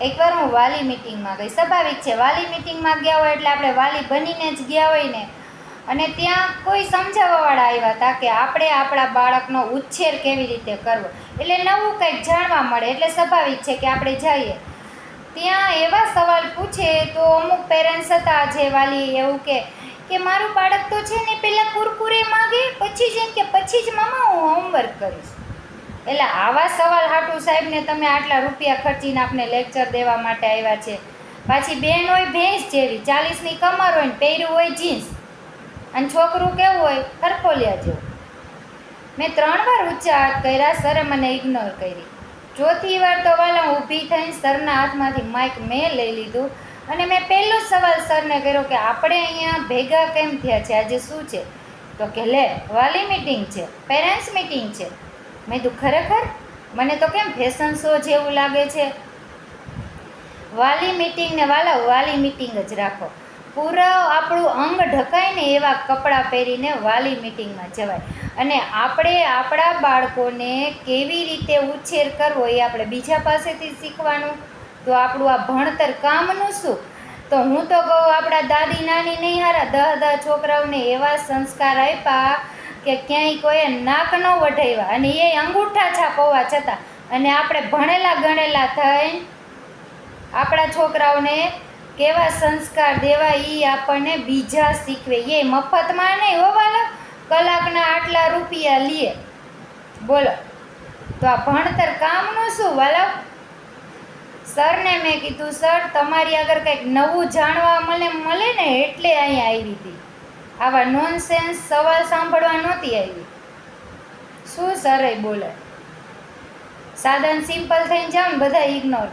એકવાર હું વાલી મિટિંગમાં ગઈ. સ્વાભાવિક છે, વાલી મિટિંગમાં ગયા હોય એટલે આપણે વાલી બનીને જ ગયા હોય ને. અને ત્યાં કોઈ સમજાવવાવાળા આવ્યા હતા કે આપણે આપણા બાળકનો ઉછેર કેવી રીતે કરવો. એટલે નવું કંઈક જાણવા મળે. એટલે સ્વાભાવિક છે કે આપણે જઈએ. ત્યાં એવા સવાલ પૂછે તો અમુક પેરેન્ટ્સ હતા જે વાલી એવું કે કે મારું બાળક તો છે ને પહેલાં કુરકુરે માગે, પછી જ એમ કે પછી જ મામા હું હોમવર્ક કરીશ. એટલે આવા સવાલ હાટુ સાહેબને તમે આટલા રૂપિયા ખર્ચીને આપને લેક્ચર દેવા માટે આવ્યા છે. પાછી બેન હોય ભેંસ જેવી, ચાલીસની કમર હોય ને પહેર્યું હોય જીન્સ અને છોકરું કેવું હોય ખરખોલિયા જેવું મેં ત્રણ વાર ઊંચા કર્યા, સરે મને ઇગ્નોર કરી. ચોથી વાર તો વાલા ઊભી થઈને સરના હાથમાંથી માઇક મેં લઈ લીધું અને મેં પહેલો સવાલ સરને કર્યો કે આપણે અહીંયા ભેગા કેમ થયા છે? આજે શું છે? તો કે લે, વાલી મિટિંગ છે પેરેન્ટ્સ મિટિંગ છે. મેં કીધું, ખરેખર? મને તો કેમ ફેશન શો જેવું લાગે છે? વાલી મિટિંગ ને વાલા, વાલી મિટિંગ જ રાખો. પૂરા આપણું અંગ ઢકાય ને એવા કપડાં પહેરીને વાલી મિટિંગમાં જવાય. અને આપણે આપણા બાળકોને કેવી રીતે ઉછેર કરવો એ આપણે બીજા પાસેથી શીખવાનું. તો આપણું આ ભણતર કામનું શું? તો હું તો કહું, આપણા દાદી, નાની નહીં હારા, દહ દહ છોકરાઓને એવા સંસ્કાર આપ્યા કે ક્યાંય કોઈએ નાક ન વઢાવ્યા અને એ અંગૂઠા છાપ હોવા છતાં અને આપણે ભણેલા ગણેલા થઈ, આપણા છોકરાઓને કેવા સંસ્કાર દેવા એ આપણને બીજા શીખવે. એ મફતમાં નહીં હો વાલા કલાકના આટલા રૂપિયા લે. બોલો, તો આ ભણતર કામનું શું વાલા સરને મેં કીધું, સર, તમારી આગળ કંઈક નવું જાણવા મને મળે ને એટલે અહીંયા આવી હતી. આવા નોનસેન્સ સવાલ સાંભળવા નહોતી આવી. શું સર બોલે? સાદા સિમ્પલ થઈને ને, બધા ઇગ્નોર